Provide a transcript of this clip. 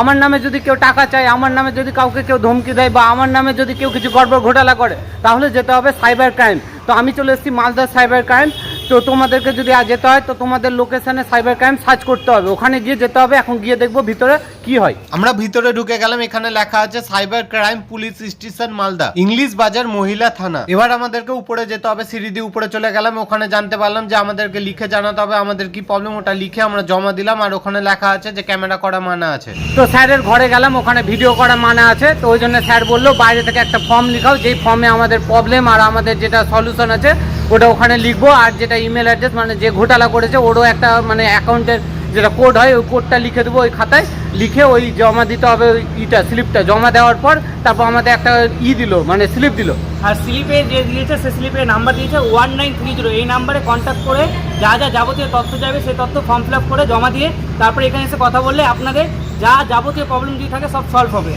আমার নামে যদি কেউ টাকা চায়, আমার নামে যদি কাউকে কেউ ধমকি দেয় বা আমার নামে যদি কেউ কিছু গড়বড় ঘোটালা করে, তাহলে যেতে হবে সাইবার ক্রাইম তো আমি চলে এসেছি মালদা সাইবার ক্রাইম তো তোমাদেরকে যদি আজ যেতে হয় তো তোমাদের লোকেশনে সাইবার ক্রাইম সার্চ করতে হবে। ওখানে গিয়ে যেতে হবে এখন গিয়ে দেখব ভিতরে কি হয়। আমরা ভিতরে ঢুকে গেলাম এখানে লেখা আছে cyber crime police station Malda English Bazar মহিলা থানা। এবার আমাদেরকে উপরে যেতে হবে সিঁড়ি দিয়ে উপরে চলে গেলাম ওখানে জানতে পারলাম যে আমাদেরকে লিখে জানাতে হবে আমাদের কি প্রবলেম ওটা লিখে আমরা জমা দিলাম আর ওখানে লেখা আছে যে ক্যামেরা করা মানা আছে। তো স্যারের ঘরে গেলাম ওখানে ভিডিও করা মানা আছে তো ওই জন্য স্যার বলল বাইরে থেকে একটা ফর্ম লিখাও যেই ফর্মে আমাদের প্রবলেম আর আমাদের যেটা সলিউশন আছে ওটা ওখানে লিখব, আর যেটা ইমেল অ্যাড্রেস মানে যে ঘোটালা করেছে, ওরও একটা মানে অ্যাকাউন্টের যেটা কোড হয়, ওই কোডটা লিখে দেবো ওই খাতায়। লিখে ওই জমা দিতে হবে ওই ইটা স্লিপটা জমা দেওয়ার পর তারপর আমাদের একটা ই দিল মানে স্লিপ দিল। আর স্লিপে যে দিয়েছে, সে স্লিপে নাম্বার দিয়েছে ওয়ান নাইন থ্রি জিরো এই নাম্বারে কন্ট্যাক্ট করে যা যা যাবতীয় তথ্য যাবে, সেই তথ্য ফর্ম ফিল করে জমা দিয়ে তারপরে এখানে এসে কথা বললে আপনাদের যা যাবতীয় প্রবলেম যদি থাকে সব সলভ হবে।